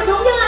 个重要。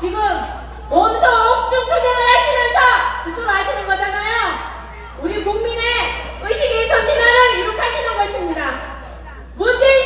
지금 몸소 옥중 투쟁을 하시면서 스스로 하시는 거잖아요. 우리 국민의 의식이 선진화를 이룩하시는 것입니다. 문재인